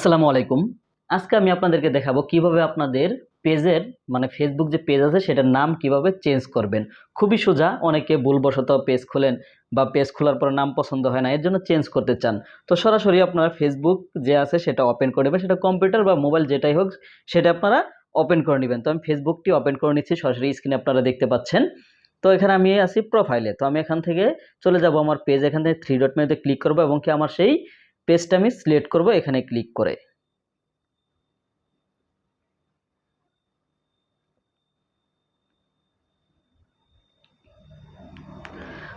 আসসালামু আলাইকুম। আজকে আমি আপনাদেরকে দেখাবো কীভাবে আপনাদের পেজের মানে ফেসবুক যে পেজ আছে সেটার নাম কীভাবে চেঞ্জ করবেন। খুবই সোজা, অনেকে ভুলবশত পেজ খোলেন বা পেজ খোলার পর নাম পছন্দ হয় না, এর জন্য চেঞ্জ করতে চান। তো সরাসরি আপনারা ফেসবুক যে আছে সেটা ওপেন করে নেবেন, সেটা কম্পিউটার বা মোবাইল যেটাই হোক, সেটা আপনারা ওপেন করে নেবেন। তো আমি ফেসবুকটি ওপেন করে নিচ্ছি, সরাসরি স্ক্রিনে আপনারা দেখতে পাচ্ছেন। তো এখানে আমি আছি প্রোফাইলে তো আমি এখান থেকে চলে যাব আমার পেজ এখান থেকে থ্রি ডট মেনুতে ক্লিক করব এবং কি আমার সেই পেজটা আমি সিলেক্ট করব, এখানে ক্লিক করে।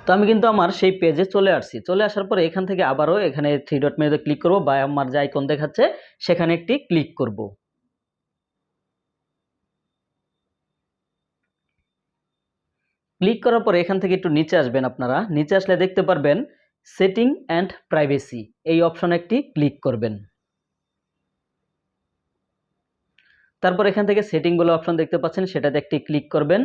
তো আমি কিন্তু আমার সেই পেজে চলে আসছি। চলে আসার পরে এখান থেকে আবারও এখানে থ্রি ডট মেনুতে ক্লিক করব, বা আমার যে আইকন দেখাচ্ছে, সেখানে একটি ক্লিক করব। ক্লিক করার পরে এখান থেকে একটু নিচে আসবেন আপনারা। নিচে আসলে দেখতে পারবেন সেটিং অ্যান্ড প্রাইভেসি এই অপশনে একটি ক্লিক করবেন। তারপর এখান থেকে সেটিং বলে অপশন দেখতে পাচ্ছেন, সেটাতে একটি ক্লিক করবেন।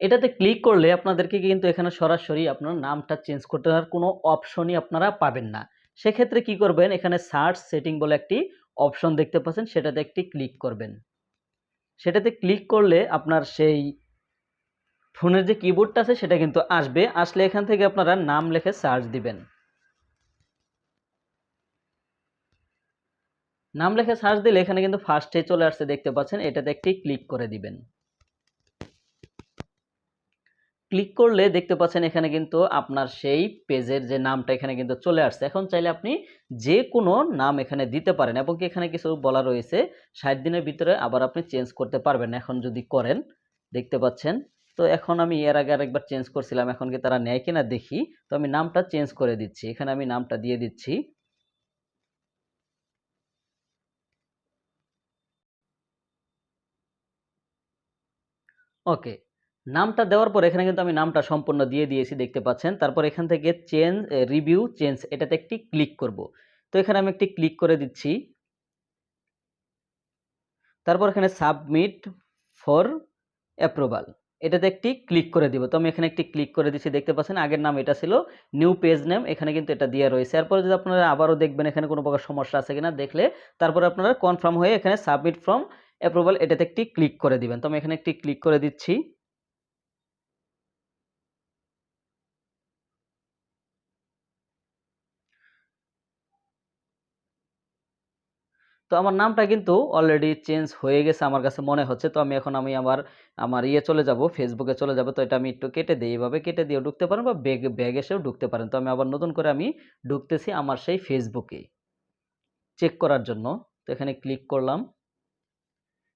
এটাতে ক্লিক করলে আপনাদেরকে কিন্তু এখানে সরাসরি আপনার নামটা চেঞ্জ করতে হওয়ার কোনো অপশনই আপনারা পাবেন না। সেক্ষেত্রে কি করবেন, এখানে সার্চ সেটিং বলে একটি অপশন দেখতে পাচ্ছেন, সেটাতে একটি ক্লিক করবেন। সেটাতে ক্লিক করলে আপনার সেই ফোনের যে কিবোর্ডটা আছে, সেটা কিন্তু আসবে। আসলে এখান থেকে আপনারা নাম লিখে সার্চ দিবেন। নাম লিখে সার্চ দিলে এখানে কিন্তু ফার্স্টে চলে আসছে, দেখতে পাচ্ছেন। এটাতে একটি ক্লিক করে দিবেন। ক্লিক করলে দেখতে পাচ্ছেন এখানে কিন্তু আপনার সেই পেজের যে নামটা এখানে কিন্তু চলে আসছে। এখন চাইলে আপনি যে কোনো নাম এখানে দিতে পারেন এবং এখানে কিছু বলা রয়েছে, ষাট দিনের ভিতরে আবার আপনি চেঞ্জ করতে পারবেন। এখন যদি করেন, দেখতে পাচ্ছেন। তো এখন আমি এর আগে আরেকবার চেঞ্জ করছিলাম, এখন কি তারা নেয় কিনা দেখি। তো আমি নামটা চেঞ্জ করে দিচ্ছি, এখানে আমি নামটা দিয়ে দিচ্ছি। ওকে, নামটা দেওয়ার পর এখানে কিন্তু আমি নামটা সম্পূর্ণ দিয়ে দিয়েছি, দেখতে পাচ্ছেন। তারপর এখান থেকে চেঞ্জ রিভিউ চেঞ্জ এটাতে একটি ক্লিক করব। তো এখানে আমি একটি ক্লিক করে দিচ্ছি। তারপর এখানে সাবমিট ফর অ্যাপ্রুভাল এটাতে একটি ক্লিক করে দিব। তো আমি এখানে একটি ক্লিক করে দিচ্ছি দেখতে পাচ্ছেন আগের নাম এটা ছিল নিউ পেজ নেম এখানে কিন্তু এটা দেওয়া রয়েছে। এরপরে যদি আপনারা আবারও দেখবেন এখানে কোনো প্রকার সমস্যা আছে কিনা, দেখলে তারপরে আপনারা কনফার্ম হয়ে এখানে সাবমিট ফ্রম অ্যাপ্রুভাল এটাতে একটি ক্লিক করে দিবেন। তো আমি এখানে একটি ক্লিক করে দিচ্ছি। তো আমার নামটা কিন্তু অলরেডি চেঞ্জ হয়ে গেছে আমার কাছে মনে হচ্ছে। তো আমি এখন আমি আমার আমার ইয়ে চলে যাব ফেসবুকে চলে যাব। তো এটা আমি একটু কেটে দিই। এইভাবে কেটে দিয়েও ঢুকতে পারেন বা ব্যাগ ব্যাগ এসেও ঢুকতে পারেন। তো আমি আবার নতুন করে আমি ঢুকতেছি আমার সেই ফেসবুকে চেক করার জন্য। তো এখানে ক্লিক করলাম।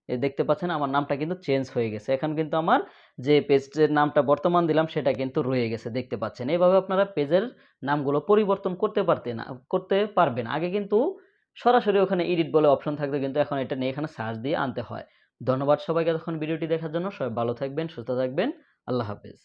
এই দেখতে পাচ্ছেন আমার নামটা কিন্তু চেঞ্জ হয়ে গেছে। এখন কিন্তু আমার যে পেজের নামটা বর্তমান দিলাম, সেটা কিন্তু রয়ে গেছে দেখতে পাচ্ছেন। এইভাবে আপনারা পেজের নামগুলো পরিবর্তন করতে পারতেন করতে পারবেন। আগে কিন্তু সরাসরি ওখানে এডিট বলে অপশন থাকতো কিন্তু এখন এটা নিয়ে এখানে সার্চ দিয়ে আনতে হয়। ধন্যবাদ সবাইকে তখন ভিডিওটি দেখার জন্য। সবাই ভালো থাকবেন, সুস্থ থাকবেন। আল্লাহ হাফেজ।